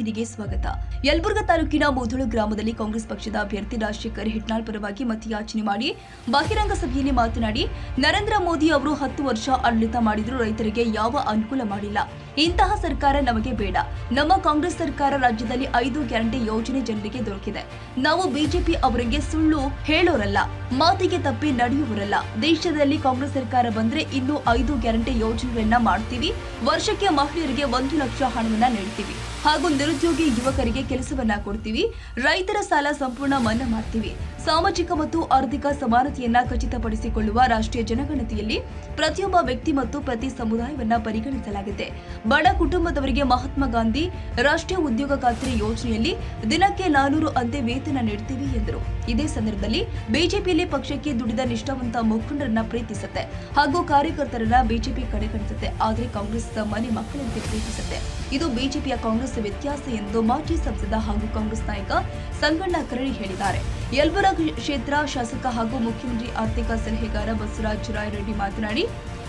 ವಾಹಿನಿಗೆ ಸ್ವಾಗತ. ಯಲಬುರ್ಗಾ ತಾಲೂಕಿನ ಮೂಧಳು ಗ್ರಾಮದಲ್ಲಿ ಕಾಂಗ್ರೆಸ್ ಪಕ್ಷದ ಅಭ್ಯರ್ಥಿ ರಾಜಶೇಖರ್ ಹಿಟ್ನಾಳ್ ಪರವಾಗಿ ಮತಯಾಚನೆ ಮಾಡಿ ಬಹಿರಂಗ ಸಭೆಯಲ್ಲಿ ಮಾತನಾಡಿ, ನರೇಂದ್ರ ಮೋದಿ ಅವರು ಹತ್ತು ವರ್ಷ ಆಡಳಿತ ಮಾಡಿದರೂ ರೈತರಿಗೆ ಯಾವ ಅನುಕೂಲ ಮಾಡಿಲ್ಲ. ಇಂತಹ ಸರ್ಕಾರ ನಮಗೆ ಬೇಡ. ನಮ್ಮ ಕಾಂಗ್ರೆಸ್ ಸರ್ಕಾರ ರಾಜ್ಯದಲ್ಲಿ ಐದು ಗ್ಯಾರಂಟಿ ಯೋಜನೆ ಜನರಿಗೆ ದೊರಕಿದೆ. ನಾವು ಬಿಜೆಪಿ ಅವರಿಗೆ ಸುಳ್ಳು ಹೇಳೋರಲ್ಲ, ಮಾತಿಗೆ ತಪ್ಪಿ ನಡೆಯುವರಲ್ಲ ದೇಶದಲ್ಲಿ ಕಾಂಗ್ರೆಸ್ ಸರ್ಕಾರ ಬಂದ್ರೆ ಇನ್ನು ಐದು ಗ್ಯಾರಂಟಿ ಯೋಜನೆಗಳನ್ನ ಮಾಡ್ತೀವಿ. ವರ್ಷಕ್ಕೆ ಮಹಿಳೆಯರಿಗೆ ಒಂದು ಲಕ್ಷ ಹಣವನ್ನ ನೀಡ್ತೀವಿ. ಹಾಗೂ ನಿರುದ್ಯೋಗಿ ಯುವಕರಿಗೆ ಕೆಲಸವನ್ನ ಕೊಡ್ತೀವಿ. ರೈತರ ಸಾಲ ಸಂಪೂರ್ಣ ಮನ್ನಾ ಮಾಡ್ತೀವಿ. ಸಾಮಾಜಿಕ ಮತ್ತು ಆರ್ಥಿಕ ಸಮಾನತೆಯನ್ನ ಖಚಿತಪಡಿಸಿಕೊಳ್ಳುವ ರಾಷ್ಟ್ರೀಯ ಜನಗಣತಿಯಲ್ಲಿ ಪ್ರತಿಯೊಬ್ಬ ವ್ಯಕ್ತಿ ಮತ್ತು ಪ್ರತಿ ಸಮುದಾಯವನ್ನ ಪರಿಗಣಿಸಲಾಗಿದೆ. ಬಡ ಕುಟುಂಬದವರಿಗೆ ಮಹಾತ್ಮ ಗಾಂಧಿ ರಾಷ್ಟ್ರೀಯ ಉದ್ಯೋಗ ಖಾತ್ರಿ ಯೋಜನೆಯಲ್ಲಿ ದಿನಕ್ಕೆ ನಾನೂರು ಅಂತೆ ವೇತನ ನೀಡ್ತೀವಿ ಎಂದರು. ಇದೇ ಸಂದರ್ಭದಲ್ಲಿ ಬಿಜೆಪಿಯಲ್ಲಿ ಪಕ್ಷಕ್ಕೆ ದುಡಿದ ನಿಷ್ಠಾವಂತ ಮುಖಂಡರನ್ನ ಪ್ರೀತಿಸುತ್ತೆ ಹಾಗೂ ಕಾರ್ಯಕರ್ತರನ್ನ ಬಿಜೆಪಿ ಕಡೆಗಣಿಸುತ್ತೆ. ಆದರೆ ಕಾಂಗ್ರೆಸ್ ಮನೆ ಮಕ್ಕಳಂತೆ ಪ್ರೀತಿಸುತ್ತೆ. ಇದು ಬಿಜೆಪಿಯ ಕಾಂಗ್ರೆಸ್ ವ್ಯತ್ಯಾಸ ಎಂದು ಮಾಜಿ ಸಂಸದ ಹಾಗೂ ಕಾಂಗ್ರೆಸ್ ನಾಯಕ ಸಂಗಣ್ಣ ಕರಡಿ ಹೇಳಿದ್ದಾರೆ. ಯಲ್ಬುರ ಕ್ಷೇತ್ರ ಶಾಸಕ ಹಾಗೂ ಮುಖ್ಯಮಂತ್ರಿ ಆರ್ಥಿಕ ಸಲಹೆಗಾರ ಬಸವರಾಜ ರಾಯರೆಡ್ಡಿ ಮಾತನಾಡಿ,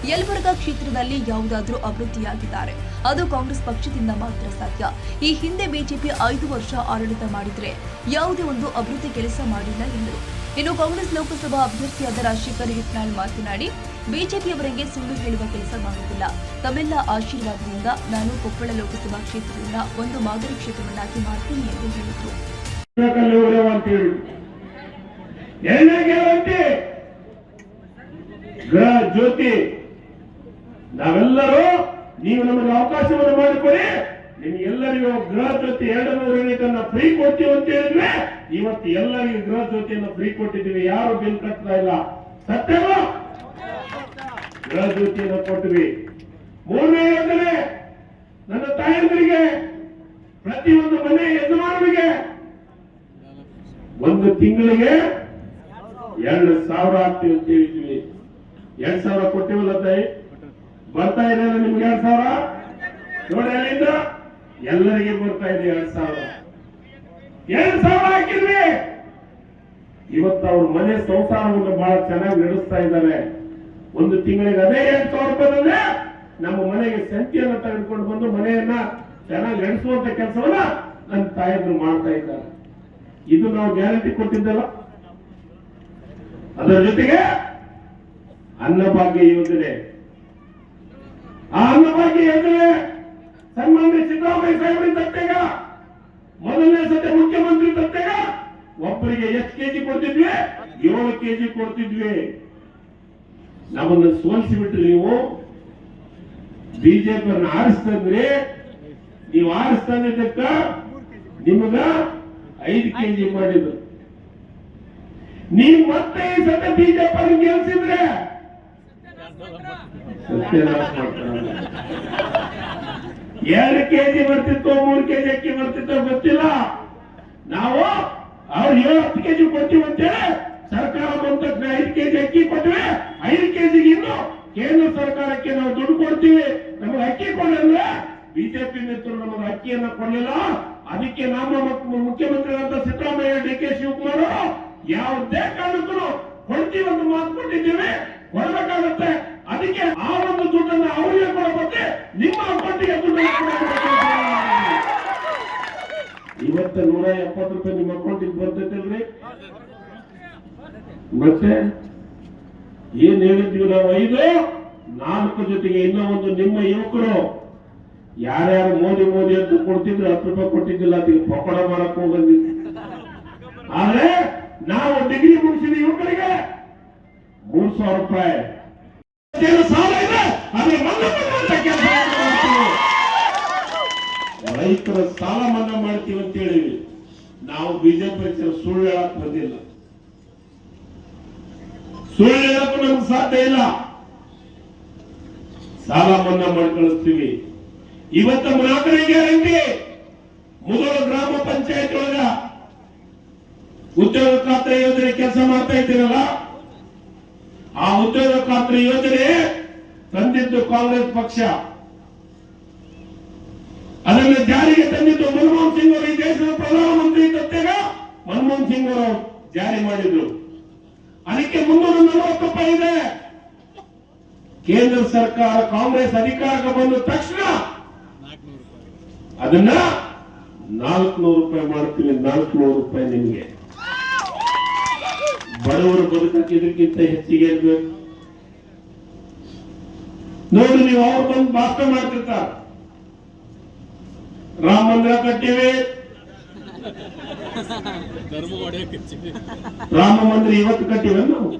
ಯಲ್ಬುರ್ಗ ಕ್ಷೇತ್ರದಲ್ಲಿ ಯಾವುದಾದರೂ ಅಭಿವೃದ್ಧಿಯಾಗಿದ್ದಾರೆ. ಅದು ಕಾಂಗ್ರೆಸ್ ಪಕ್ಷದಿಂದ ಮಾತ್ರ ಸಾಧ್ಯ. ಈ ಹಿಂದೆ ಬಿಜೆಪಿ ಐದು ವರ್ಷ ಆಡಳಿತ ಮಾಡಿದ್ರೆ ಯಾವುದೇ ಒಂದು ಅಭಿವೃದ್ಧಿ ಕೆಲಸ ಮಾಡಿಲ್ಲ ಎಂದರು. ಇನ್ನು ಕಾಂಗ್ರೆಸ್ ಲೋಕಸಭಾ ಅಭ್ಯರ್ಥಿಯಾದ ರಾಜಶೇಖರ್ ಹಿಟ್ನಾಳ್ ಮಾತನಾಡಿ ಬಿಜೆಪಿಯವರಿಗೆ ಸುಳ್ಳು ಹೇಳುವ ಕೆಲಸ ಮಾಡುತ್ತಿಲ್ಲ ತಮ್ಮೆಲ್ಲ ಆಶೀರ್ವಾದದಿಂದ ನಾನು ಕೊಪ್ಪಳ ಲೋಕಸಭಾ ಕ್ಷೇತ್ರದಿಂದ ಒಂದು ಮಾದರಿ ಕ್ಷೇತ್ರವನ್ನಾಗಿ ಮಾಡ್ತೀನಿ ಎಂದು ಹೇಳಿದರು. ಜ್ಯೋತಿ, ನಾವೆಲ್ಲರೂ ನೀವು ನಮಗೆ ಅವಕಾಶವನ್ನು ಮಾಡಿಕೊಡಿ. ನಿಮ್ಗೆಲ್ಲರಿಗೂ ಗೃಹ ಜ್ಯೋತಿ ಎರಡು ನೂರು ಫ್ರೀ ಕೊಡ್ತೀವಿ ಅಂತ ಹೇಳಿದ್ರೆ ಇವತ್ತು ಎಲ್ಲರಿಗೂ ಗೃಹ ಜ್ಯೋತಿಯನ್ನು ಫ್ರೀ ಕೊಟ್ಟಿದ್ದೀವಿ. ಯಾರು ಬಿಲ್ ಕಟ್ತಾ ಇಲ್ಲ. ಸತ್ಯವ? ಗೃಹ ಕೊಟ್ವಿ ಮೂರನೇ ಯೋಜನೆ ನನ್ನ ತಾಯಂದಿರಿಗೆ, ಪ್ರತಿಯೊಂದು ಮನೆ ಯಜಮಾನರಿಗೆ ಒಂದು ತಿಂಗಳಿಗೆ ಎರಡು ಸಾವಿರ ಆಗ್ತೀವಿ ಅಂತ ಹೇಳಿದ್ವಿ ಎರಡ್ ಸಾವಿರ ಕೊಟ್ಟಿವಲ್ಲ ತಾಯಿ ಬರ್ತಾ ಇದೆ ನಿಮ್ಗೆ ಎರಡ್ ಸಾವಿರ? ನೋಡಿ ಅಲ್ಲಿಂದ ಎಲ್ಲರಿಗೆ ಬರ್ತಾ ಇದೆ ಎರಡ್ ಸಾವಿರ. ಎರಡ್ ಸಾವಿರ ಹಾಕಿದ್ವಿ. ಇವತ್ತು ಅವ್ರ ಮನೆ ಸಂಸಾರವನ್ನು ಬಹಳ ಚೆನ್ನಾಗಿ ನಡೆಸ್ತಾ ಇದ್ದಾರೆ ಒಂದು ತಿಂಗಳಿಗೆ ಅದೇ ಎಂಟು ಸಾವಿರ ನಮ್ಮ ಮನೆಗೆ ಸಂಖ್ಯೆಯನ್ನು ತೆಗೆದುಕೊಂಡು ಬಂದು ಮನೆಯನ್ನ ಚೆನ್ನಾಗಿ ನಡೆಸುವಂತ ಕೆಲಸವನ್ನ ನನ್ನ ತಾಯಿದ್ರು ಮಾಡ್ತಾ ಇದ್ದಾರೆ. ಇದು ನಾವು ಗ್ಯಾರಂಟಿ ಕೊಟ್ಟಿದ್ದಲ್ಲ. ಅದರ ಜೊತೆಗೆ ಅನ್ನಭಾಗ್ಯ ಯೋಜನೆ. ಆ ಅನ್ನಭಾಗ್ಯ ಯೋಜನೆ ಸನ್ಮಾನ್ಯ ಸಿದ್ದರಾಮಯ್ಯ ಸಾಹೇಬರ ತತ್ತೆಗ, ಮೊದಲನೇ ಸತಿ ಮುಖ್ಯಮಂತ್ರಿ ತತ್ತೆಗ ಒಬ್ಬರಿಗೆ ಎಷ್ಟು ಕೆಜಿ ಕೊಡ್ತಿದ್ವಿ? ಏಳು ಕೆಜಿ ಕೊಡ್ತಿದ್ವಿ. ನಮ್ಮನ್ನು ಸೋಲಿಸಿ ಬಿಟ್ರಿ ನೀವು ಬಿಜೆಪಿಯನ್ನ ಆರಿಸ್ತಂದ್ರೆ ನೀವು ಆರಿಸ್ತಂದಿದ್ದಕ್ಕ ನಿಮಗ ಐದು ಕೆಜಿ ಮಾಡಿದ್ರು ನೀವು ಮತ್ತೆ ಈ ಸತ ಬಿಜೆಪಿ ಗೆಲ್ಸಿದ್ರೆ. ಎರಡು ಕೆಜಿ ಬರ್ತಿತ್ತು, ಮೂರು ಕೆಜಿ ಅಕ್ಕಿ ಬರ್ತಿತ್ತು ಗೊತ್ತಿಲ್ಲ ನಾವು ಅವ್ರು ಏಳು ಹತ್ತು ಕೆಜಿ ಕೊಡ್ತೀವಿ ಅಂತೇಳಿ ಸರ್ಕಾರ ಬಂದ ಐದು ಕೆಜಿ ಅಕ್ಕಿ ಕೊಟ್ವಿ ಐದು ಕೆಜಿಗೆ ಇನ್ನು ಕೇಂದ್ರ ಸರ್ಕಾರಕ್ಕೆ ನಾವು ದುಡ್ಡು ಕೊಡ್ತೀವಿ. ನಮಗೆ ಅಕ್ಕಿ ಕೊಡಲ್ಲ ಬಿಜೆಪಿ ಮಿತ್ರರು ನಮಗೆ ಅಕ್ಕಿಯನ್ನ ಕೊಡಲಿಲ್ಲ. ಅದಕ್ಕೆ ನಮ್ಮ ಮುಖ್ಯ- ಮುಖ್ಯಮಂತ್ರಿಗಳಂತ ಸಿದ್ದರಾಮಯ್ಯ ಡಿ ಕೆ ಶಿವಕುಮಾರ್ ಯಾವುದೇ ಕಾರಣಕ್ಕೂ ಕೊಡ್ತೀವಿ ಅಂತ ಮಾತು ಕೊಟ್ಟಿದ್ದೇವೆ. ಕೊಡಬೇಕಾಗತ್ತೆ. ಅದಕ್ಕೆ ಆ ಒಂದು ದುಡ್ಡನ್ನ ಅವರಿಗೆ ಕೊಡಬೇಕು. ನಿಮ್ಮ ಅಕೌಂಟಿಗೆ ದುಡ್ಡನ್ನು ಇವತ್ತು ನೂರ ಎಪ್ಪತ್ತು ರೂಪಾಯಿ ನಿಮ್ಮ ಅಕೌಂಟಿಗೆ ಬರ್ತೈತಲ್ರಿ? ಮತ್ತೆ ಏನ್ ಹೇಳಿದ್ವಿ ನಾವು? ಐದು? ನಾಲ್ಕು ಜೊತೆಗೆ ಇನ್ನೂ ಒಂದು ನಿಮ್ಮ ಯುವಕರು. ಯಾರ್ಯಾರು ಮೋದಿ ಮೋದಿ ಅಂತ ಕೊಡ್ತಿದ್ರು, ಹತ್ತು ರೂಪಾಯಿ ಕೊಟ್ಟಿದ್ದಿಲ್ಲ, ಅದಕ್ಕೆ ಪಕೋಡ ಮಾಡಕ್ ಹೋಗಿ ಆದ್ರೆ ನಾವು ಡಿಗ್ರಿ ಮುಗಿಸಿದ ಯುವಕರಿಗೆ ಮೂರ್ ಸಾವಿರ ರೂಪಾಯಿ. ಸಾಲ ಇದೆ. ರೈತರ ಸಾಲ ಮನ್ನಾ ಮಾಡ್ತೀವಿ ಅಂತ ಹೇಳಿವಿ ನಾವು ಬಿಜೆಪಿ ಸುಳ್ಳು ಹೇಳಕ್ ಬಂದಿಲ್ಲ. ಸುಳ್ಳು ಹೇಳಕ್ಕೂ ನಮ್ಗೆ ಸಾಧ್ಯ ಇಲ್ಲ. ಸಾಲ ಮನ್ನಾ ಮಾಡಿ ಕಳಿಸ್ತೀವಿ. ಇವತ್ತು ನಾಲ್ಕನೇ ಗ್ಯಾರಂಟಿ. ಮೊದಲ ಗ್ರಾಮ ಪಂಚಾಯತ್ ಒಳಗ ಉದ್ಯೋಗ ಖಾತ್ರಿ ಯೋಜನೆ ಕೆಲಸ ಮಾಡ್ತಾ ಇದ್ದೀರಲ್ಲ, ಆ ಉದ್ಯೋಗ ಖಾತ್ರಿ ಯೋಜನೆ ತಂದಿದ್ದು ಕಾಂಗ್ರೆಸ್ ಪಕ್ಷ. ಅದನ್ನು ಜಾರಿಗೆ ತಂದಿದ್ದು ಮನಮೋಹನ್ ಸಿಂಗ್ ಅವರು. ಈ ದೇಶದ ಪ್ರಧಾನಮಂತ್ರಿ ತತ್ತೆಗ ಮನಮೋಹನ್ ಸಿಂಗ್ ಅವರು ಜಾರಿ ಮಾಡಿದ್ರು. ಅದಕ್ಕೆ ಮುನ್ನೂರ ನಲವತ್ತು ರೂಪಾಯಿ ಇದೆ. ಕೇಂದ್ರ ಸರ್ಕಾರ ಕಾಂಗ್ರೆಸ್ ಅಧಿಕಾರಕ್ಕೆ ಬಂದ ತಕ್ಷಣ ಅದನ್ನ ನಾಲ್ಕುನೂರು ರೂಪಾಯಿ ಮಾಡ್ತೀನಿ, ನಾಲ್ಕುನೂರು ರೂಪಾಯಿ ನಿಮಗೆ. ಬಡವರು ಬದುಕಕ್ಕೆ ಇದಕ್ಕಿಂತ ಹೆಚ್ಚಿಗೆ ನೋಡಿ, ನೀವು ಅವ್ರು ಬಂದು ಭಾಷಣ ಮಾಡ್ತಿರ್ತಾರ. ರಾಮ ಮಂದಿರ ಕಟ್ಟಿವಿ. ರಾಮ ಮಂದಿರ ಇವತ್ತು ಕಟ್ಟಿವೆ ನಾವು.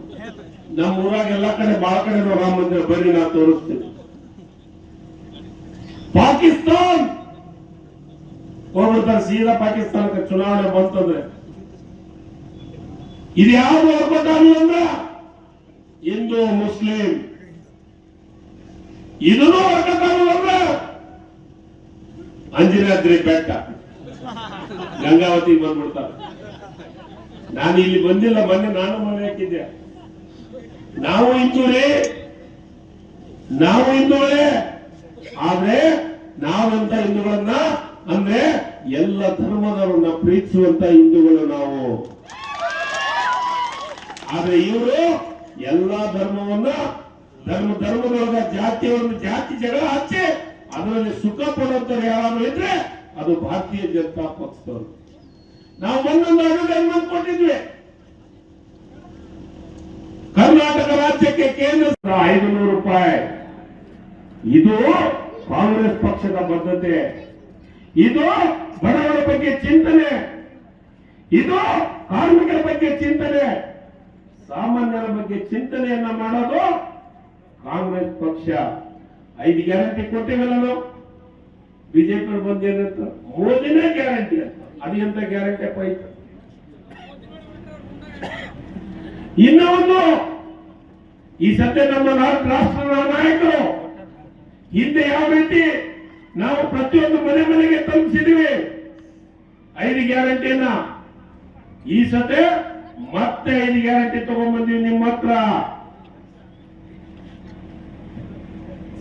ನಮ್ಮ ಊರಾಗ ಎಲ್ಲಾ ಕಡೆ, ಬಾಳ ಕಡೆ ರಾಮ ಮಂದಿರ ಬರ್ರಿ ನಾ ತೋರಿಸ್ತೇನೆ. ಪಾಕಿಸ್ತಾನ್! ಹೋಗ್ಬಿಡ್ತಾರೆ, ಸೀದಾ ಪಾಕಿಸ್ತಾನಕ್ಕೆ ಚುನಾವಣೆ ಬಂತಂದ್ರೆ. ಇದು ಯಾವುದು ಹೊರಬಟ್ಟಾಗಲ್ಲ ಅಂದ್ರ? ಹಿಂದೂ, ಮುಸ್ಲಿಂ. ಇದನ್ನು ಹೊರಗಟ್ಟಾಗಲ್ಲ ಅಂದ್ರ? ಅಂಜನಾದ್ರಿ ಬೆಟ್ಟ. ಗಂಗಾವತಿ ಬಂದ್ಬಿಡ್ತಾರೆ ನಾನು ಇಲ್ಲಿ ಬಂದಿಲ್ಲ, ಮೊನ್ನೆ ನಾನು ಮನೆ ಹಾಕಿದ್ದೆ. ನಾವು ಇಂತೂರಿ ನಾವು ಹಿಂದೂಗಳೇ ಆದ್ರೆ ನಾವಂತ ಹಿಂದೂಗಳನ್ನ, ಅಂದ್ರೆ ಎಲ್ಲ ಧರ್ಮದವರನ್ನ ಪ್ರೀತಿಸುವಂತ ಹಿಂದೂಗಳು ನಾವು. ಆದ್ರೆ ಇವರು ಎಲ್ಲಾ ಧರ್ಮವನ್ನ, ಧರ್ಮ, ಧರ್ಮದೊಳಗ ಜಾತಿಯವರನ್ನ ಜಾತಿ ಜಗಳ ಹಚ್ಚಿ, ಅದರಲ್ಲಿ ಸುಖ ಪಡುವಂತವ್ರು ಇದ್ರೆ ಅದು ಭಾರತೀಯ ಜನತಾ ಪಕ್ಷದವರು. ನಾವು ಒಂದೊಂದು ಅನುದಾನ ಕೊಟ್ಟಿದ್ವಿ ಕರ್ನಾಟಕ ರಾಜ್ಯಕ್ಕೆ ಕೇಂದ್ರ ಐದುನೂರು ರೂಪಾಯಿ. ಇದು ಕಾಂಗ್ರೆಸ್ ಪಕ್ಷದ ಬದ್ಧತೆ. ಇದು ಬಡವರ ಬಗ್ಗೆ ಚಿಂತನೆ. ಇದು ಕಾರ್ಮಿಕರ ಬಗ್ಗೆ ಚಿಂತನೆ. ಸಾಮಾನ್ಯರ ಬಗ್ಗೆ ಚಿಂತನೆಯನ್ನ ಮಾಡೋದು ಕಾಂಗ್ರೆಸ್ ಪಕ್ಷ. ಐದು ಗ್ಯಾರಂಟಿ ಕೊಟ್ಟಿವಲ್ಲ ನಾವು. ಬಿಜೆಪಿ ಮೂಡ ದಿನ ಗ್ಯಾರಂಟಿ ಅಂತ. ಅದು ಎಂತ ಗ್ಯಾರಂಟಿ ಅಪ್ಪ ಆಯ್ತು ಇನ್ನ ಒಂದು ಈ ಸತ್ಯ ನಮ್ಮ ರಾಷ್ಟ್ರದ ನಾಯಕರು, ಹಿಂದೆ ಯಾವ ರೀತಿ ನಾವು ಪ್ರತಿಯೊಂದು ಮನೆ ಮನೆಗೆ ತಲುಪಿಸಿದೀವಿ, ಐದು ಗ್ಯಾರಂಟಿಯನ್ನ. ಈ ಸತೆ ಮತ್ತೆ ಐದು ಗ್ಯಾರಂಟಿ ತಗೊಂಡ್ಬಂದೀವಿ ನಿಮ್ಮ ಹತ್ರ.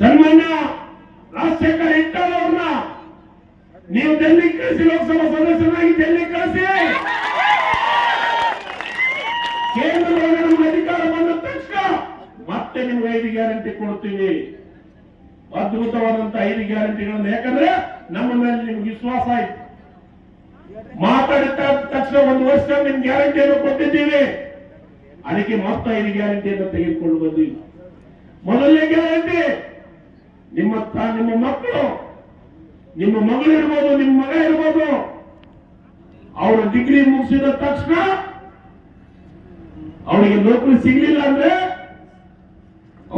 ಸನ್ಮಾನ್ಯ ರಾಜಶೇಖರ ಹಿಟ್ಟಾಲ್ ಅವ್ರನ್ನ. ನೀವು ಡೆಲ್ಲಿ ಕಳಿಸಿ, ಲೋಕಸಭಾ ಸದಸ್ಯರಾಗಿ ಡೆಲ್ಲಿ ಕಳಿಸಿ. ಕೇಂದ್ರದೊಳಗೆ ನಮ್ಗೆ ಅಧಿಕಾರ ಬಂದ ತಕ್ಷಣ ಮತ್ತೆ ನಿಮ್ಗೆ ಐದು ಗ್ಯಾರಂಟಿ ಕೊಡ್ತೀವಿ. ಅದ್ಭುತವಾದಂತ ಐದು ಗ್ಯಾರಂಟಿಗಳನ್ನು. ಯಾಕಂದ್ರೆ ನಮ್ಮ ಮೇಲೆ ನಿಮ್ಗೆ ವಿಶ್ವಾಸ ಆಯ್ತು ಮಾತಾಡಿದ ತಕ್ಷಣ ಒಂದು ವರ್ಷ ನಿಮ್ ಗ್ಯಾರಂಟಿಯನ್ನು ಕೊಟ್ಟಿದ್ದೀವಿ. ಅದಕ್ಕೆ ಮತ್ತೆ ಐದು ಗ್ಯಾರಂಟಿಯನ್ನು ತೆಗೆದುಕೊಂಡು ಬಂದೀವಿ. ಮೊದಲನೇ ಗ್ಯಾರಂಟಿ ನಿಮ್ಮ ನಿಮ್ಮ ಮಕ್ಕಳು, ನಿಮ್ಮ ಮಗಳು ಇರ್ಬೋದು, ನಿಮ್ಮ ಮಗ ಇರ್ಬೋದು, ಅವರು ಡಿಗ್ರಿ ಮುಗಿಸಿದ ತಕ್ಷಣ ಅವರಿಗೆ ನೌಕರಿ ಸಿಗ್ಲಿಲ್ಲ ಅಂದ್ರೆ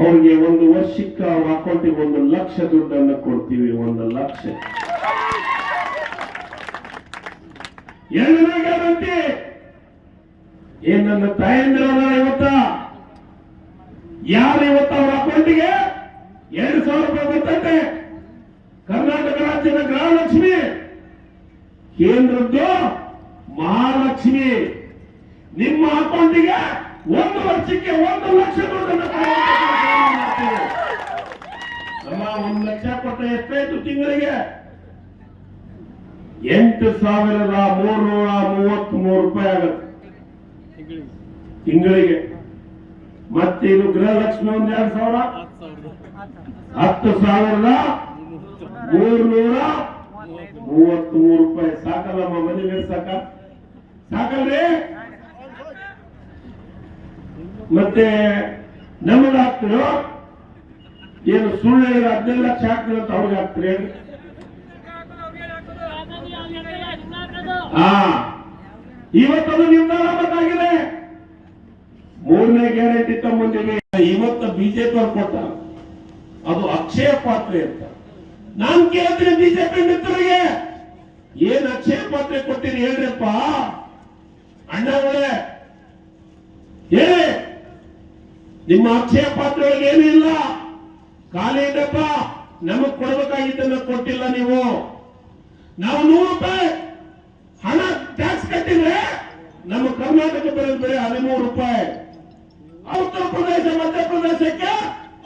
ಅವ್ರಿಗೆ ಒಂದು ವರ್ಷಕ್ಕೆ ಅವ್ರ ಅಕೌಂಟಿಗೆ ಒಂದು ಲಕ್ಷ ದುಡ್ಡನ್ನು ಕೊಡ್ತೀವಿ, ಒಂದು ಲಕ್ಷ. ಎರಡನೇ ಗ್ಯಾರಂಟಿ, ಏನ್ ನನ್ನ ತಾಯಂದಿರ ಇವತ್ತ? ಯಾರು ಇವತ್ತ ಅವ್ರ ಅಕೌಂಟಿಗೆ ಎರಡು ಸಾವಿರ ರೂಪಾಯಿ ಬಿತ್ತಂತೆ ಕರ್ನಾಟಕ ರಾಜ್ಯದ ಗೃಹಲಕ್ಷ್ಮಿ, ಕೇಂದ್ರದ್ದು ಮಹಾಲಕ್ಷ್ಮಿ. ನಿಮ್ಮ ಅಕೌಂಟಿಗೆ ಒಂದು ವರ್ಷಕ್ಕೆ ಒಂದು ಲಕ್ಷ. ಅಮ್ಮ ಒಂದು ಲಕ್ಷ ಕೊಟ್ಟರೆ ಎಷ್ಟಾಯ್ತು ತಿಂಗಳಿಗೆ? ಎಂಟು ಸಾವಿರದ ಮೂರ್ನೂರ ಮೂವತ್ತ್ ಮೂರು ರೂಪಾಯಿ ಆಗುತ್ತೆ. ತಿಂಗಳಿಗೆ. ಮತ್ತೆ ಇದು ಗೃಹಲಕ್ಷ್ಮಿ ಒಂದ್ ಎರಡು ಸಾವಿರ? ಹತ್ತು ಸಾವಿರದ ಮೂರ್ನೂರ ಮೂವತ್ತ್ ಮೂರು ರೂಪಾಯಿ ಸಾಕಲ್ಲಮ್ಮ ಮನೆ ಸಾಕ. ಸಾಕಲ್ರಿ? ಮತ್ತೆ ನಮಗೆ ಹಾಕ್ತಿರೋ? ಏನು ಸುಳ್ಳು ಹೇಳಿದ್ರೆ ಹದಿನೈದು ಲಕ್ಷ ಹಾಕ್ತಿರೋ ಅಂತ ಅವ್ರಿಗೆ ಹಾಕ್ತೀರಿ ಹಾ. ಇವತ್ತದು ನಿರ್ಧಾರ ಬಂದಾಗಿದೆ ಮೂರನೇ ಗ್ಯಾರಂಟಿ ತಮ್ಮೊಂದಿಗೆ ಇವತ್ತು ಬಿಜೆಪಿ ಅವ್ರು ಕೊಟ್ಟ. ಅದು ಅಕ್ಷಯ ಪಾತ್ರೆ ಅಂತ. ನಾನು ಕೇಳ್ತೀನಿ ಬಿಜೆಪಿ ಮಿತ್ರರಿಗೆ. ಏನ್ ಅಕ್ಷಯ ಪಾತ್ರೆ ಕೊಟ್ಟಿರಿ ಹೇಳ್ರಪ್ಪ. ಅಣ್ಣಗಳೇ ಹೇಳಿ ನಿಮ್ಮ ಅಕ್ಷಯ ಪಾತ್ರೆ ಒಳಗೆ ಏನೂ ಇಲ್ಲ. ಖಾಲಿ ಇದ್ದಪ್ಪ ನಮಗ್ ಕೊಡ್ಬೇಕಾಗಿದ್ದನ್ನ ಕೊಟ್ಟಿಲ್ಲ ನೀವು. ನಾವು ನೂರು ರೂಪಾಯಿ ಹಣ ಟ್ಯಾಕ್ಸ್ ಕಟ್ಟಿದ್ರೆ ನಮ್ಮ ಕರ್ನಾಟಕ ಬರೋದು ಬರೀ ಹದಿಮೂರು ರೂಪಾಯಿ. ಉತ್ತರ ಪ್ರದೇಶ ಮಧ್ಯಪ್ರದೇಶಕ್ಕೆ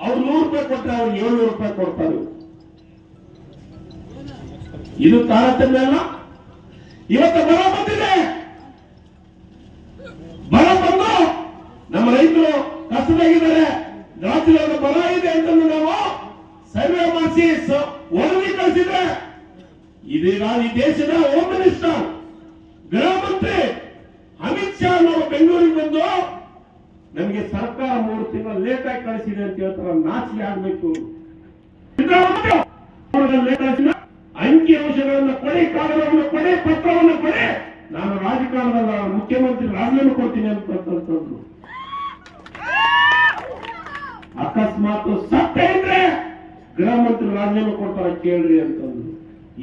ಅವ್ರು ನೂರು ರೂಪಾಯಿ ಕೊಟ್ಟರೆ ಅವ್ರು ಏಳ್ನೂರು ರೂಪಾಯಿ ಕೊಡ್ತಾರೆ. ಇದು ತಾರತಮ್ಯ ಅಲ್ಲ. ಇವತ್ತು ಬರ ಬಂದಿದೆ. ಬರ ಬಂದು ನಮ್ಮ ರೈತರು ಕಷ್ಟದಾಗಿದ್ದಾರೆ ರಾಜ್ಯದ ಬರ ಇದೆ ಅಂತ ನಾವು ಸರ್ವೆ ಮಾಡಿಸಿ ವರದಿ ಕಳಿಸಿದ್ರೆ ಇದೀಗ ಈ ದೇಶದ ಹೋಮ್ ಮಿನಿಸ್ಟರ್, ಗೃಹ ಮಂತ್ರಿ ಅಮಿತ್ ಶಾ ಅವರು ಬೆಂಗಳೂರಿಗೆ ಬಂದು ನಮಗೆ ಸರ್ಕಾರ ಮೂರು ತಿಂಗಳು ಲೇಟ್ ಆಗಿ ಕಳಿಸಿದೆ ಅಂತ ಹೇಳ್ತಾರ ನಾಚಿಕೆ ಆಗ್ಬೇಕು. ಅಂಕಿ ಅಂಶಗಳನ್ನು ಕೊಡಿ, ಕಾಗದವನ್ನು ಕೊಡಿ, ಪತ್ರವನ್ನು ಕೊಡಿ. ನಾನು ರಾಜಕಾರಣದ ಮುಖ್ಯಮಂತ್ರಿ ರಾಜೀನಾಮೆ ಕೊಡ್ತೀನಿ ಅಂತ ಅಂತಂದ್ರು. ಅಕಸ್ಮಾತ್ ಸತ್ಯ ಇದ್ರೆ ಗೃಹ ಮಂತ್ರಿ ರಾಜೀನಾಮೆ ಕೊಡ್ತಾರ ಕೇಳ್ರಿ ಅಂತಂದ್ರು.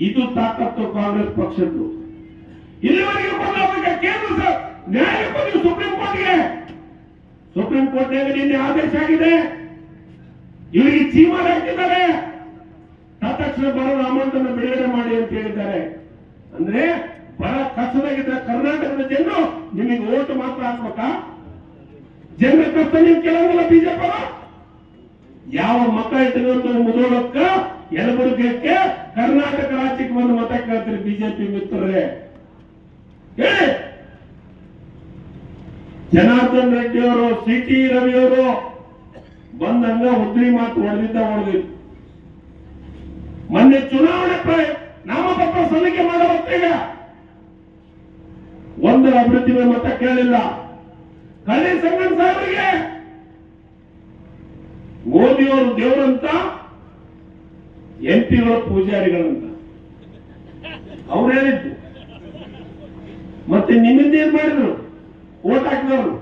ಇದು ತಾಕತ್ತು ಕಾಂಗ್ರೆಸ್ ಪಕ್ಷದ್ದು. ಇಲ್ಲಿವರೆಗೆ ಕೇಂದ್ರ ಸರ್ ನ್ಯಾಯ ಬಂದಿದೆ ಸುಪ್ರೀಂ ಕೋರ್ಟ್ಗೆ ಸುಪ್ರೀಂ ಕೋರ್ಟ್ನಲ್ಲಿ ನಿನ್ನೆ ಆದೇಶ ಆಗಿದೆ? ಇವರಿಗೆ ಜೀವ ಹಾಕಿದ್ದಾರೆ ತಕ್ಷಣ ಅಮೌಂಟ್ ಅನ್ನು ಬಿಡುಗಡೆ ಮಾಡಿ ಅಂತ ಹೇಳಿದ್ದಾರೆ. ಅಂದ್ರೆ ಬರ ಕಷ್ಟದಾಗಿದ್ದ ಕರ್ನಾಟಕದ ಜನರು ನಿಮಗೆ ಓಟ್ ಮಾತ್ರ ಹಾಕ್ಬೇಕಾ? ಜನರ ಕಷ್ಟ ನೀವು ಕೆಲವಲ್ಲ ಬಿಜೆಪಿ ಯಾವ ಮತ ಇಟ್ಟುಕೊಂಡು ಮುದೋಳಕ್ಕ, ಯಲಬುರ್ಗಕ್ಕೆ ಕರ್ನಾಟಕ ರಾಜ್ಯಕ್ಕೆ ಒಂದು ಮತ ಕೇಳ್ತೀರಿ ಬಿಜೆಪಿ ಮಿತ್ರರೇ. ಹೇಳಿ. ಜನಾರ್ದನ್ ರೆಡ್ಡಿ ಅವರು, ಸಿ ಟಿ ರವಿ ಅವರು ಬಂದಂಗ ಉದ್ರಿ ಮಾತು ಹೊಡೆದಿದ್ದ ಹೊಡೆದಿ ಮೊನ್ನೆ ಚುನಾವಣೆ ನಾಮಪತ್ರ ಸಲ್ಲಿಕೆ ಮಾಡೋ ಒಂದು ಒಂದರ ಅಭಿವೃದ್ಧಿ ಮತ ಕೇಳಿಲ್ಲ. ಕಳೆ ಸಂಗನ್ ಸಾಹೇಬರಿಗೆ ಮೋದಿಯವರು ದೇವರಂತ ಎಂಪಿಗಳು ಪೂಜಾರಿಗಳಂತ. ಅವ್ರು ಹೇಳಿದ್ದು. ಮತ್ತೆ ನಿಮ್ಮಿಂದ ಏನ್ ಮಾಡಿದ್ರು? ಓಟ್ ಹಾಕಿದವರು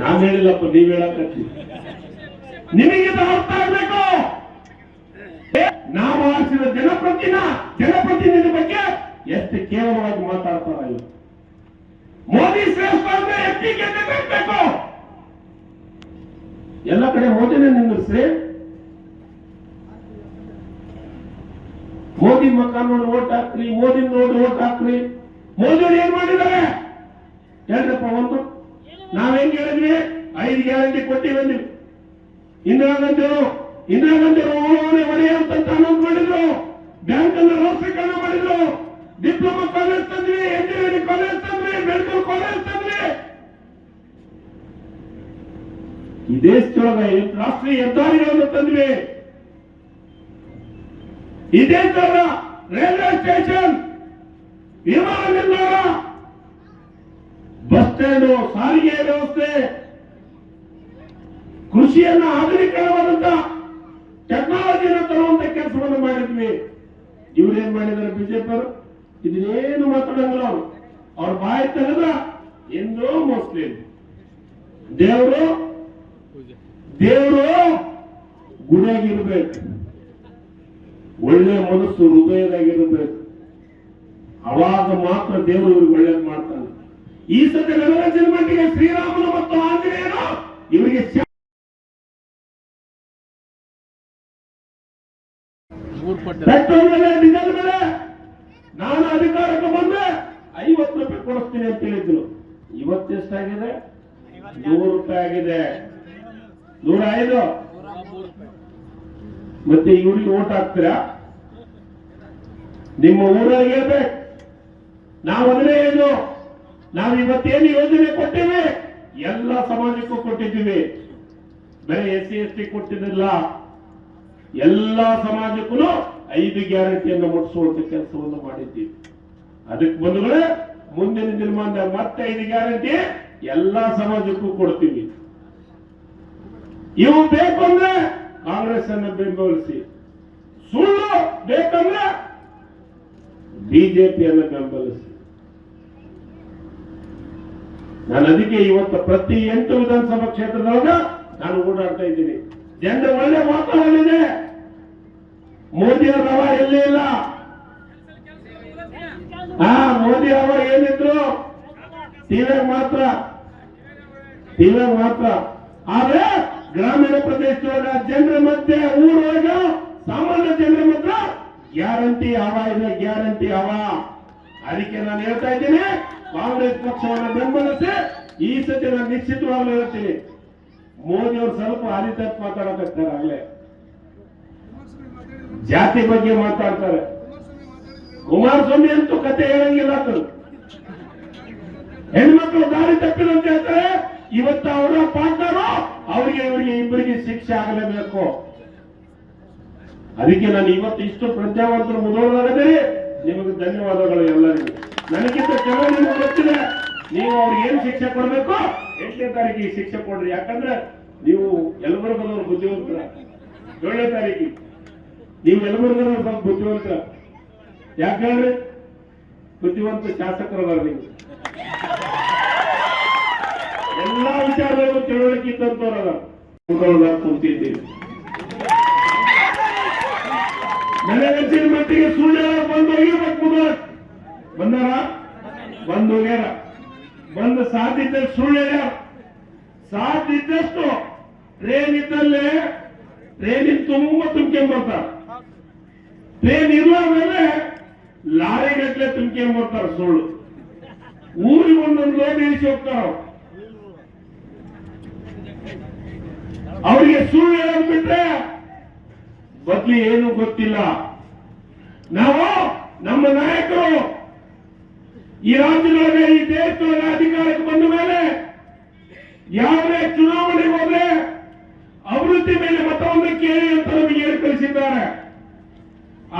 ನಾನ್ ಹೇಳಿಲ್ಲಪ್ಪ, ನೀವ್ ಹೇಳಕತ್ತಿ. ನಿಮಗೆ ಅರ್ಥ ಆಗ್ಬೇಕು. ನಾವು ಆರಿಸಿದ ಜನಪ್ರತಿನ, ಜನಪ್ರತಿನಿಧಿ ಬಗ್ಗೆ ಎಷ್ಟು ಕೇವಲವಾಗಿ ಮಾತಾಡ್ತಾರ ಇವರು. ಮೋದಿ ಶ್ರೇಷ್ಠ ಬೇಕೋ ಎಲ್ಲ ಕಡೆ ಮೋದಿನೇ ನಿಂದಿಸ್ರಿ ಮೋದಿ ಮಕ್ಕ ನೋಡಿ ಓಟ್ ಹಾಕ್ರಿ, ಮೋದಿ ನೋಡಿ ಓಟ್ ಹಾಕ್ರಿ. ಮೋದಿ ಏನ್ ಮಾಡಿದ್ದಾರೆ? ಹೇಳ್ರಪ್ಪ ಒಂದು ನಾವ್ ಹೆಂಗ್ ಹೇಳಿದ್ವಿ ಐದು ಗ್ಯಾರಂಟಿ ಕೊಟ್ಟಿವಿ ಅಂದ್ವಿ ಇಂದಿರಾ ಗಾಂಧಿ ಅವರು ಇಂದಿರಾ ಗಾಂಧಿ ಅವರು ಓಣೆ ಒಡೆ ಅಂತ ಅನೌನ್ಸ್ ಮಾಡಿದ್ರು ಬ್ಯಾಂಕ್ ಅನ್ನ ರಾಷ್ಟ್ರೀಕರಣ ಮಾಡಿದ್ರು ಡಿಪ್ಲೊಮಾ ಕಾಲೇಜ್ ತಂದ್ವಿ ಎಂಜಿನಿಯರಿಂಗ್ ಕಾಲೇಜ್ ತಂದ್ವಿ ಮೆಡಿಕಲ್ ಕಾಲೇಜ್ ತಂದ್ವಿ ಈ ದೇಶದೊಳಗ ಎ- ರಾಷ್ಟ್ರೀಯ ಹೆದ್ದಾರಿಗಳನ್ನು ತಂದ್ವಿ ಈ ದೇಶದೊಳಗ ರೈಲ್ವೆ ಸ್ಟೇಷನ್ ವಿಮಾನ ನಿಲ್ದಾಣ ಬಸ್ ಸ್ಟ್ಯಾಂಡ್ ಸಾರಿಗೆ ವ್ಯವಸ್ಥೆ, ಕೃಷಿಯನ್ನ ಆಧುನೀಕರಣವಾದಂತ ಟೆಕ್ನಾಲಜಿಯನ್ನು ತರುವಂತ ಕೆಲಸವನ್ನು ಮಾಡಿದ್ವಿ. ಇವರೇನ್ ಮಾಡಿದ್ದಾರೆ ಬಿಜೆಪಿ ಅವರು ಇದನ್ನೇನು ಮಾತಾಡಂಗಿಲ್ಲ ಅವರು. ಅವ್ರ ಬಾಯಿ ತೆಗೆದ ಎಂದೋ ಮುಸ್ಲಿಂ ದೇವರು ದೇವರು ಗುಡಿಯಾಗಿರ್ಬೇಕು ಒಳ್ಳೆ ಮನಸ್ಸು ಹೃದಯದಾಗಿರ್ಬೇಕು. ಅವಾಗ ಮಾತ್ರ ದೇವರು ಇವ್ರಿಗೆ ಒಳ್ಳೇದು ಮಾಡ್ತಾನೆ. ಈ ಸತಿ ನಗರ ಮಟ್ಟಿಗೆ ಶ್ರೀರಾಮನು ಮತ್ತು ಆಂಜನೇಯನು ಇವರಿಗೆ ನಾನು ಅಧಿಕಾರಕ್ಕೆ ಬಂದ್ರೆ ಐವತ್ತು ರೂಪಾಯಿ ಕೊಡಿಸ್ತೀನಿ ಅಂತ ಹೇಳಿದ್ರು. ಇವತ್ತೆಷ್ಟಾಗಿದೆ ನೂರು ರೂಪಾಯಿ ಆಗಿದೆ. ನೂರ ಐದು? ಮತ್ತೆ ಇವ್ರಿಗೆ ಓಟ್ ಹಾಕ್ತೀರಾ? ನಿಮ್ಮ ಊರಲ್ಲಿ ಹೇಳ್ಬೇಕು ನಾವು ಅದನ್ನೇ ಏನು ನಾವು ಇವತ್ತೇನು ಯೋಜನೆ ಕೊಟ್ಟಿವೆ? ಎಲ್ಲ ಸಮಾಜಕ್ಕೂ ಕೊಟ್ಟಿದ್ದೀವಿ. ಬರೀ ಎಸ್ ಸಿ ಎಸ್ ಟಿ ಕೊಟ್ಟಿದ್ದಿಲ್ಲ. ಎಲ್ಲ ಸಮಾಜಕ್ಕೂ ಐದು ಗ್ಯಾರಂಟಿಯನ್ನು ಮುಟ್ಟಿಸುವಂತ ಕೆಲಸವನ್ನು ಮಾಡಿದ್ದೀವಿ. ಅದಕ್ಕೆ ಬಂಧುಗಳೇ, ಮುಂದಿನ ದಿನಮಾನ ಮತ್ತೆ ಐದು ಗ್ಯಾರಂಟಿ ಎಲ್ಲಾ ಸಮಾಜಕ್ಕೂ ಕೊಡ್ತೀವಿ. ಇವು ಬೇಕು ಅಂದ್ರೆ ಕಾಂಗ್ರೆಸ್ ಅನ್ನು ಬೆಂಬಲಿಸಿ. ಸುಳ್ಳು ಬೇಕಂದ್ರೆ ಬಿಜೆಪಿಯನ್ನು ಬೆಂಬಲಿಸಿ. ನಾನು ಅದಕ್ಕೆ ಇವತ್ತು ಪ್ರತಿ ಎಂಟು ವಿಧಾನಸಭಾ ಕ್ಷೇತ್ರದೊಳಗ ನಾನು ಓಡಾಡ್ತಾ ಇದ್ದೀನಿ. ಜನರ ಒಳ್ಳೆ ವಾತಾವರಣ ಇದೆ. ಮೋದಿ ಅವರ ಎಲ್ಲೇ ಇಲ್ಲ? ಹಾ ಮೋದಿ ಅವ ಏನಿದ್ರು? ಟಿವಿಯಾಗ ಮಾತ್ರ. ಟಿವಿಯಾಗ ಮಾತ್ರ. ಆದ್ರೆ ಗ್ರಾಮೀಣ ಪ್ರದೇಶದೊಳಗ ಜನರ ಮಧ್ಯೆ, ಊರೊಳಗ ಸಾಮಾನ್ಯ ಜನರ ಮಾತ್ರ ಗ್ಯಾರಂಟಿ ಅವ ಇಲ್ಲ ಗ್ಯಾರಂಟಿ ಅವ. ಅದಕ್ಕೆ ನಾನು ಹೇಳ್ತಾ ಇದ್ದೀನಿ ಕಾಂಗ್ರೆಸ್ ಪಕ್ಷವನ್ನು ಬೆಂಬಲಿಸಿ ಈ ಸತಿ ನಾನು ನಿಶ್ಚಿತವಾಗ್ಲೂ ಹೇಳ್ತೀನಿ. ಮೋದಿ ಅವರು ಸ್ವಲ್ಪ ತಪ್ಪು ಮಾತಾಡಕತ್ತಾರೆ ಆಗ್ಲೇ ಜಾತಿ ಬಗ್ಗೆ ಮಾತಾಡ್ತಾರೆ. ಕುಮಾರಸ್ವಾಮಿ ಅಂತೂ ಕತೆ ಹೇಳಂಗಿಲ್ಲ ಅದು ಹೆಣ್ಮಕ್ಳು ದಾರಿ ತಪ್ಪಿದಂತ ಹೇಳ್ತಾರೆ. ಇವತ್ತ ಅವರ ಪಾರ್ಟ್ನರು ಅವರಿಗೆ ಇವರಿಗೆ ಇಬ್ಬರಿಗೆ ಶಿಕ್ಷೆ ಆಗಲೇಬೇಕು. ಅದಕ್ಕೆ ನಾನು ಇವತ್ತು ಇಷ್ಟು ಪ್ರಜ್ಞಾವಂತರು ಮುದೋಳಾಗದೆ ನಿಮಗೆ ಧನ್ಯವಾದಗಳು ಎಲ್ಲರಿಗೂ. ನನಗಿಂತ ಕೆಲವು ನಿಮಗೆ ಗೊತ್ತಿದೆ. ನೀವು ಅವ್ರಿಗೆ ಏನು ಶಿಕ್ಷೆ ಕೊಡಬೇಕು ಎಂಟನೇ ತಾರೀಕಿಗೆ ಶಿಕ್ಷೆ ಕೊಡ್ರಿ. ಯಾಕಂದ್ರೆ ನೀವು ಯಲಬುರ್ಗದವ್ರು ಬುದ್ಧಿವಂತರ. ಏಳನೇ ತಾರೀಕಿಗೆ. ನೀವು ಯಲಬುರ್ಗದವ್ರು ಸ್ವಲ್ಪ ಬುದ್ಧಿವಂತರ. ಯಾಕಂದ್ರೆ ಬುದ್ಧಿವಂತ ಶಾಸಕರ ನೀವು. ಎಲ್ಲಾ ವಿಚಾರಗಳು ತಿಳುವಳಿಕೆ ಇದ್ದಂತವ್ರದ ಮುದೋಳದಾಗ ಕುಂತಿದ್ದೀವಿ ನನಗನ್ಸಿದ ಮಟ್ಟಿಗೆ ಸುಳ್ಳು ಬಂದು ಬಂದಾರ ಬಂದು ಹೋಗ್ಯಾರ. ಬಂದು ಸಾಧ್ಯತೆ ಸುಳ್ಳು ಸಾಧ್ಯ ಇದ್ದಷ್ಟು ಟ್ರೇನ್ ಇದ್ದಲ್ಲೇ ಟ್ರೇನಿನ ತುಂಬ ತುಂಬ್ಕೊಂಡ್ ಬರ್ತಾರ. ಟ್ರೇನ್ ಇರುವ ಲಾರಿ ಗಟ್ಟಲೆ ತುಂಬ್ಕೊಂಡ್ ಬರ್ತಾರ ಸುಳ್ಳು. ಊರಿಗೆ ಒಂದೊಂದು ಲೋನ್ ಇಳಿಸಿ ಹೋಗ್ತಾರ ಅವರಿಗೆ ಅವ್ರಿಗೆ ಸುಳ್ಳು ಹೇಳೋದು ಬಿಟ್ರೆ ಬದ್ಲಿ ಏನು ಗೊತ್ತಿಲ್ಲ. ನಾವು ನಮ್ಮ ನಾಯಕರು ಈ ರಾಜ್ಯದೊಳಗೆ ಈ ದೇಶದೊಳಗೆ ಅಧಿಕಾರಕ್ಕೆ ಬಂದ ಮೇಲೆ ಯಾವುದೇ ಚುನಾವಣೆಗೆ ಹೋದ್ರೆ ಅಭಿವೃದ್ಧಿ ಮೇಲೆ ಮತವನ್ನು ಕೇಳಿ ಅಂತ ನಮಗೆ ಹೇಳಿ ಕಳಿಸಿದ್ದಾರೆ.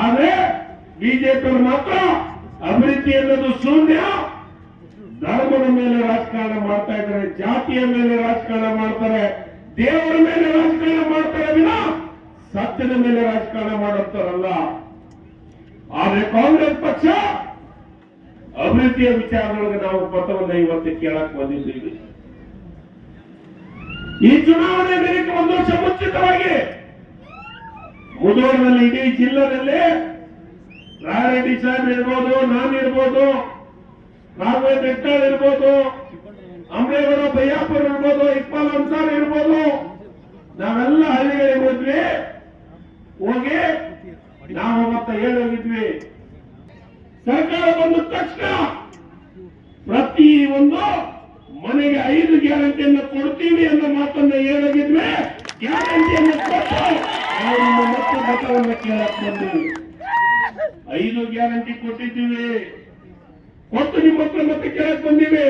ಆದ್ರೆ ಬಿಜೆಪಿಯವರು ಮಾತ್ರ ಅಭಿವೃದ್ಧಿ ಅನ್ನೋದು ಶೂನ್ಯ, ಧರ್ಮದ ಮೇಲೆ ರಾಜಕಾರಣ ಮಾಡ್ತಾ ಇದ್ದಾರೆ, ಜಾತಿಯ ಮೇಲೆ ರಾಜಕಾರಣ ಮಾಡ್ತಾರೆ, ದೇವರ ಮೇಲೆ ರಾಜಕಾರಣ ಮಾಡ್ತಾರೆ ವಿನ ಸತ್ಯದ ಮೇಲೆ ರಾಜಕಾರಣ ಮಾಡುತ್ತಾರಲ್ಲ ಆದ್ರೆ ಕಾಂಗ್ರೆಸ್ ಪಕ್ಷ ಅಭಿವೃದ್ಧಿಯ ವಿಚಾರದೊಳಗೆ ನಾವು ಮತವನ್ನ ಇವತ್ತು ಕೇಳಕ್ ಬಂದಿದ್ದೀವಿ. ಈ ಚುನಾವಣೆ ದಿನಕ್ಕೆ ಒಂದು ವರ್ಷ ಮುಂಚಿತವಾಗಿ ಮುಧೋಳದಲ್ಲಿ ಇಡೀ ಜಿಲ್ಲೆಯಲ್ಲೇ ರಾಯರೆಡ್ಡಿ ಸಾಹೇಬ್ ಇರ್ಬೋದು, ನಾನು ಇರ್ಬೋದು, ರಾಘವೇಂದ್ರ ಹೆಗ್ಗಾಳ್ ಇರ್ಬೋದು ಅಂಬೇವರ ಬಯ್ಯಾಪುರ್ ಇರ್ಬೋದು, ಇಕ್ಬಾಲ್ ಅನ್ಸಾರ್ ಇರ್ಬೋದು, ನಾವೆಲ್ಲ ಹಳ್ಳಿಗಳಿಗೆ ಹೋದ್ವಿ. ಹೋಗಿ ನಾವು ಮತ್ತೆ ಹೇಳೋಗಿದ್ವಿ ಸರ್ಕಾರ ಬಂದ ತಕ್ಷಣ ಪ್ರತಿ ಒಂದು ಮನೆಗೆ ಐದು ಗ್ಯಾರಂಟಿಯನ್ನು ಕೊಡ್ತೀವಿ ಅನ್ನೋ ಮಾತನ್ನ ಹೇಳಿದ್ವಿ ಗ್ಯಾರಂಟಿಯನ್ನು ಕೊಟ್ಟು ನಾವು ಮತ್ತೆ ಮತವನ್ನು ಕೇಳಕ್ ಬಂದು. ಐದು ಗ್ಯಾರಂಟಿ ಕೊಟ್ಟಿದ್ದೀವಿ. ಕೊಟ್ಟು ನಿಮ್ಮ ಹತ್ರ ಮತ್ತೆ ಕೇಳಕ್ ಬಂದಿವಿ.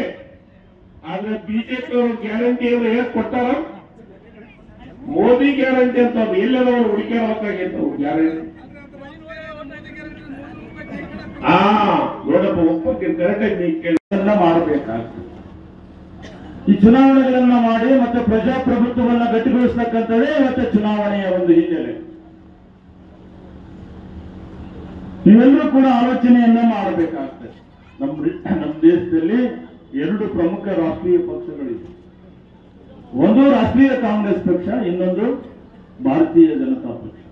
ಆದ್ರೆ ಬಿಜೆಪಿ ಅವರು ಗ್ಯಾರಂಟಿ ಏನು ಹೇಗ್ ಕೊಟ್ಟಾರ ಮೋದಿ ಗ್ಯಾರಂಟಿ ಅಂತ ಅವ್ರು ಎಲ್ಲದವರು ಹುಡುಕ್ಯಾಡಬೇಕಾಗಿತ್ತು ಗ್ಯಾರಂಟಿ. ಆ ಒಪ್ಪಕ್ಕೆ ಕರೆಕ್ಟಾಗಿ ಎಲ್ಲ ಮಾಡಬೇಕಾಗ್ತದೆ. ಈ ಚುನಾವಣೆಗಳನ್ನ ಮಾಡಿ ಮತ್ತೆ ಪ್ರಜಾಪ್ರಭುತ್ವವನ್ನ ಗಟ್ಟಿಗೊಳಿಸ್ತಕ್ಕಂಥದ್ದೇ ಮತ್ತೆ ಚುನಾವಣೆಯ ಒಂದು ಹಿನ್ನೆಲೆ. ಇವೆಲ್ಲರೂ ಕೂಡ ಆಲೋಚನೆಯನ್ನ ಮಾಡಬೇಕಾಗ್ತದೆ. ನಮ್ಮ ನಮ್ಮ ದೇಶದಲ್ಲಿ ಎರಡು ಪ್ರಮುಖ ರಾಷ್ಟ್ರೀಯ ಪಕ್ಷಗಳಿವೆ. ಒಂದು ರಾಷ್ಟ್ರೀಯ ಕಾಂಗ್ರೆಸ್ ಪಕ್ಷ, ಇನ್ನೊಂದು ಭಾರತೀಯ ಜನತಾ ಪಕ್ಷ.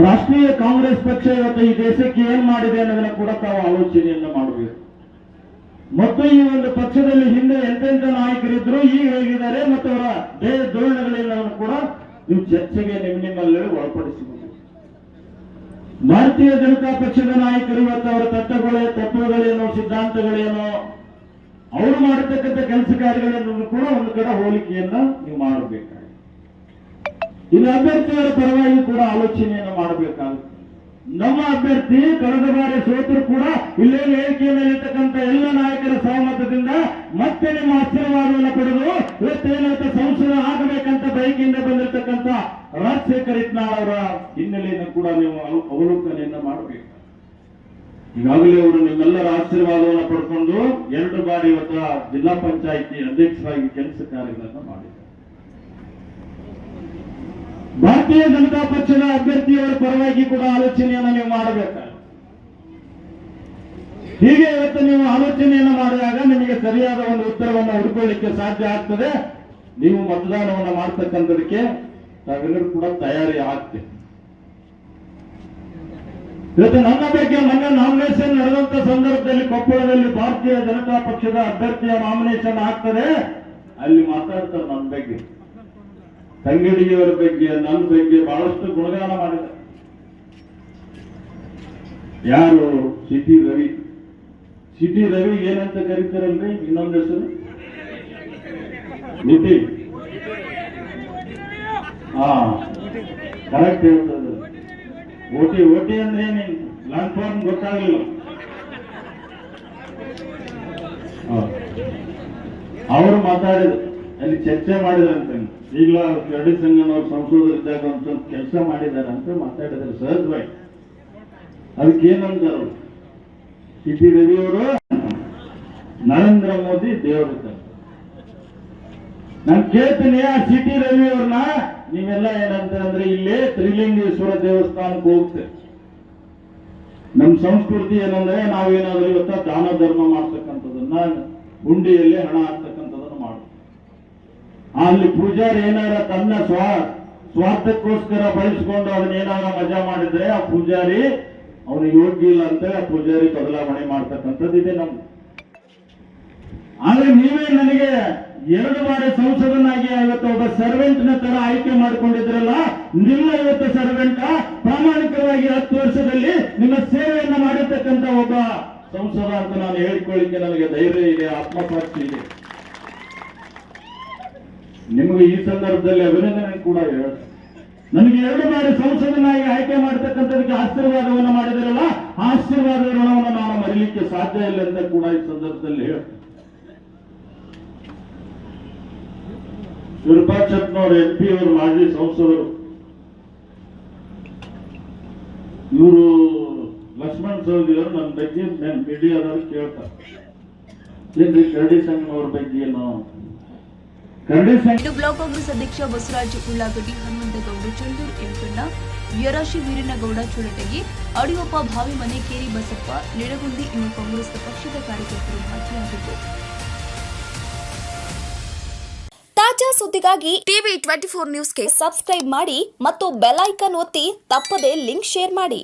ರಾಷ್ಟ್ರೀಯ ಕಾಂಗ್ರೆಸ್ ಪಕ್ಷ ಇವತ್ತು ಈ ದೇಶಕ್ಕೆ ಏನ್ ಮಾಡಿದೆ ಅನ್ನೋದನ್ನ ಕೂಡ ತಾವು ಆಲೋಚನೆಯನ್ನ ಮಾಡಬೇಕು ಮತ್ತು ಈ ಒಂದು ಪಕ್ಷದಲ್ಲಿ ಹಿಂದೆ ಎಂತೆಂಥ ನಾಯಕರಿದ್ರು, ಈಗ ಹೇಗಿದ್ದಾರೆ ಮತ್ತು ಅವರ ದೇಹ ಧೋರಣೆಗಳನ್ನು ಕೂಡ ನೀವು ಚರ್ಚೆಗೆ ನಿಮ್ಮ ನಿಮ್ಮಲ್ಲಿ ಒಳಪಡಿಸಬಹುದು ಭಾರತೀಯ ಜನತಾ ಪಕ್ಷದ ನಾಯಕರು ಇವತ್ತು ಅವರ ತತ್ವಗಳೇ, ತತ್ವಗಳೇನೋ, ಸಿದ್ಧಾಂತಗಳೇನೋ, ಅವರು ಮಾಡತಕ್ಕಂಥ ಕೆಲಸ ಕಾರ್ಯಗಳನ್ನು ಕೂಡ ಒಂದು ಕಡೆ ಹೋಲಿಕೆಯನ್ನ ನೀವು ಮಾಡಬೇಕಾಗಿದೆ ಇದು ಅಭ್ಯರ್ಥಿಯವರ ಪರವಾಗಿ ಕೂಡ ಆಲೋಚನೆಯನ್ನು ಮಾಡಬೇಕಾಗುತ್ತೆ. ನಮ್ಮ ಅಭ್ಯರ್ಥಿ ಕಳೆದ ಬಾರಿ ಸೋತರು ಕೂಡ ಇಲ್ಲೇ ವೇದಿಕೆಯಲ್ಲಿರ್ತಕ್ಕಂಥ ಎಲ್ಲ ನಾಯಕರ ಸಹಮತದಿಂದ ಮತ್ತೆ ನಿಮ್ಮ ಆಶೀರ್ವಾದವನ್ನು ಪಡೆದು ಇವತ್ತೇನಂತ ಸಂಸದ ಆಗಬೇಕಂತ ಬಯಕೆಯಿಂದ ಬಂದಿರತಕ್ಕಂಥ ರಾಜಶೇಖರ್ ಇಟ್ನಾಳ್ ಅವರ ಹಿನ್ನೆಲೆಯನ್ನು ಕೂಡ ನೀವು ಅವಲೋಕನೆಯನ್ನು ಮಾಡಬೇಕು. ಈಗಾಗಲೇ ಅವರು ನಿಮ್ಮೆಲ್ಲರ ಆಶೀರ್ವಾದವನ್ನು ಪಡ್ಕೊಂಡು ಎರಡು ಬಾರಿ ಇವತ್ತ ಜಿಲ್ಲಾ ಪಂಚಾಯಿತಿ ಅಧ್ಯಕ್ಷರಾಗಿ ಕೆಲಸ ಕಾರ್ಯಗಳನ್ನು ಮಾಡಿದ್ದಾರೆ ಭಾರತೀಯ ಜನತಾ ಪಕ್ಷದ ಅಭ್ಯರ್ಥಿಯವರ ಪರವಾಗಿ ಕೂಡ ಆಲೋಚನೆಯನ್ನು ನೀವು ಮಾಡಬೇಕಾಗುತ್ತೆ ಹೀಗೆ ಇವತ್ತು ನೀವು ಆಲೋಚನೆಯನ್ನು ಮಾಡಿದಾಗ ನಿಮಗೆ ಸರಿಯಾದ ಒಂದು ಉತ್ತರವನ್ನು ಹುಡುಕೊಳ್ಳಿಕ್ಕೆ ಸಾಧ್ಯ ಆಗ್ತದೆ. ನೀವು ಮತದಾನವನ್ನು ಮಾಡ್ತಕ್ಕಂಥದಕ್ಕೆ ತಾವೆಲ್ಲರೂ ಕೂಡ ತಯಾರಿ ಆಗ್ತದೆ ಇವತ್ತು ನನ್ನ ಬಗ್ಗೆ ಮೊನ್ನೆ ನಾಮಿನೇಷನ್ ನಡೆದಂತ ಸಂದರ್ಭದಲ್ಲಿ ಕೊಪ್ಪಳದಲ್ಲಿ ಭಾರತೀಯ ಜನತಾ ಪಕ್ಷದ ಅಭ್ಯರ್ಥಿಯ ನಾಮಿನೇಷನ್ ಆಗ್ತದೆ. ಅಲ್ಲಿ ಮಾತಾಡ್ತಾರೆ ನನ್ನ ಬಗ್ಗೆ. ತಂಗಡಿಯವರ ಬಗ್ಗೆ, ನನ್ನ ಬಗ್ಗೆ ಬಹಳಷ್ಟು ಗುಣಗಾನ ಮಾಡಿದ ಯಾರು ಸಿಟಿ ರವಿ? ಸಿಟಿ ರವಿ ಏನಂತ ಕರೀತಾರಲ್ರಿ? ಇನ್ನೊಂದು ಹೆಸರು? ನಿತಿ ಹಾ ಕರೆಕ್ಟ್ ಹೇಳ್ತದೆ. ಓಟಿ ಓಟಿ ಅಂದ್ರೆ ಏನೇನು ಲಾಂಗ್ ಫಾರ್ಮ್ ಗೊತ್ತಾಗಲಿಲ್ಲ. ಅವರು ಮಾತಾಡಿದ್ರು. ಅಲ್ಲಿ ಚರ್ಚೆ ಮಾಡಿದ್ರಂತೆ ಈಗಲೂ ಕರಡಿ ಸಂಘನವ್ರು ಸಂಸದರಿದ್ದಾಗ ಒಂದು ಸ್ವಲ್ಪ ಕೆಲಸ ಮಾಡಿದ್ದಾರೆ ಅಂತ ಮಾತಾಡಿದ್ದಾರೆ ಸಹಜವಾಗಿ. ಅದಕ್ಕೆ ಏನಂತಾರೆ ಸಿ ಟಿ ರವಿ ಅವರು, ನರೇಂದ್ರ ಮೋದಿ ದೇವರಿದ್ದಾರೆ. ನಾನು ಕೇಳ್ತೀನಿ, ಆ ಸಿ ಟಿ ರವಿ ಅವ್ರನ್ನ, ನೀವೆಲ್ಲ ಏನಂತ ಅಂದ್ರೆ ಇಲ್ಲೇ ತ್ರಿಲಿಂಗೇಶ್ವರ ದೇವಸ್ಥಾನಕ್ಕೆ ಹೋಗ್ತೇವೆ ನಮ್ಮ ಸಂಸ್ಕೃತಿ ಏನಂದ್ರೆ ನಾವೇನಾದ್ರೂ ಇವತ್ತ ದಾನ ಧರ್ಮ ಮಾಡ್ತಕ್ಕಂಥದ್ದನ್ನ ಹುಂಡಿಯಲ್ಲಿ ಹಣ ಅಲ್ಲಿ ಪೂಜಾರಿ ಏನಾರ ತನ್ನ ಸ್ವ, ಸ್ವಾರ್ಥಕ್ಕೋಸ್ಕರ ಬಳಸ್ಕೊಂಡು ಅದನ್ನ ಏನಾರ ಮಜಾ ಮಾಡಿದ್ರೆ ಆ ಪೂಜಾರಿ ಅವನು ಯೋಗ್ಯ ಇಲ್ಲ ಅಂತ ಆ ಪೂಜಾರಿ ಬದಲಾವಣೆ ಮಾಡ್ತಕ್ಕಂಥದ್ದು ಇದೆ ನಮ್ದು. ಆದ್ರೆ ನೀವೇ ನನಗೆ ಎರಡು ಬಾರಿ ಸಂಸದನಾಗಿ ಇವತ್ತು ಒಬ್ಬ ಸರ್ವೆಂಟ್ನ ತರ ಆಯ್ಕೆ ಮಾಡ್ಕೊಂಡಿದ್ರಲ್ಲ, ನಿಮ್ಮ ಇವತ್ತು ಸರ್ವೆಂಟ ಪ್ರಾಮಾಣಿಕವಾಗಿ ಹತ್ತು ವರ್ಷದಲ್ಲಿ ನಿಮ್ಮ ಸೇವೆಯನ್ನ ಮಾಡಿರ್ತಕ್ಕಂಥ ಒಬ್ಬ ಸಂಸದ ಅಂತ ನಾನು ಹೇಳ್ಕೊಳ್ಳಿಕ್ಕೆ ನನಗೆ ಧೈರ್ಯ ಇದೆ, ಆತ್ಮಸಾಕ್ಷಿ ಇದೆ. ನಿಮಗೆ ಈ ಸಂದರ್ಭದಲ್ಲಿ ಅಭಿನಂದನೆ ಕೂಡ ಹೇಳ್ತೇನೆ ನನಗೆ ಎರಡು ಬಾರಿ ಸಂಸದನಾಗಿ ಆಯ್ಕೆ ಮಾಡತಕ್ಕಂಥದಕ್ಕೆ ಆಶೀರ್ವಾದವನ್ನು ಮಾಡಿದಿರಲ್ಲ ಆಶೀರ್ವಾದ ಋಣವನ್ನು ನಾನು ಮರಿಲಿಕ್ಕೆ ಸಾಧ್ಯ ಇಲ್ಲ ಅಂತ ಕೂಡ ಈ ಸಂದರ್ಭದಲ್ಲಿ ಹೇಳ್ತೇನೆ ವಿರೂಪಾಕ್ಷಪ್ಪನವ್ರ ಎಂ ಪಿ ಅವರು, ಮಾಜಿ ಸಂಸದರು. ಇವರು ಲಕ್ಷ್ಮಣ್ ಸವದಿ ಅವರು ನನ್ನ ಬಗ್ಗೆ ಮೀಡಿಯಾದವ್ರು ಕೇಳ್ತಾರೆ. ಏನ್ರಿ, ಕರಡಿ ಸಂಘನವ್ರ ಬಗ್ಗೆ ಏನು? ಸಂಘ ಬ್ಲಾಕ್ ಕಾಂಗ್ರೆಸ್ ಅಧ್ಯಕ್ಷ ಬಸವರಾಜ ಉಳ್ಳಾಗಡ್ಡಿ ಹನುಮಂತಗೌಡ ಚಂದೂರು ಎಲ್ಕಣ್ಣ ಯರಾಶಿ ವೀರನಗೌಡ ಚುರಟಗಿ ಅಡಿಯೊಪ್ಪ ಭಾವಿಮನೆ ಕೇರಿ ಬಸಪ್ಪ ನಿಡಗುಂದಿ ಇನ್ನು ಕಾಂಗ್ರೆಸ್ ಪಕ್ಷದ ಕಾರ್ಯಕರ್ತರು ಭಾಗಿಯಾಗಿದ್ದರು ತಾಜಾ ಸುದ್ದಿಗಾಗಿ ಟಿವಿ ಟ್ವೆಂಟಿ ಫೋರ್ ನ್ಯೂಸ್ಗೆ ಸಬ್ಸ್ಕ್ರೈಬ್ ಮಾಡಿ ಮತ್ತು ಬೆಲ್ ಐಕನ್ ಒತ್ತಿ ತಪ್ಪದೇ ಲಿಂಕ್ ಶೇರ್ ಮಾಡಿ.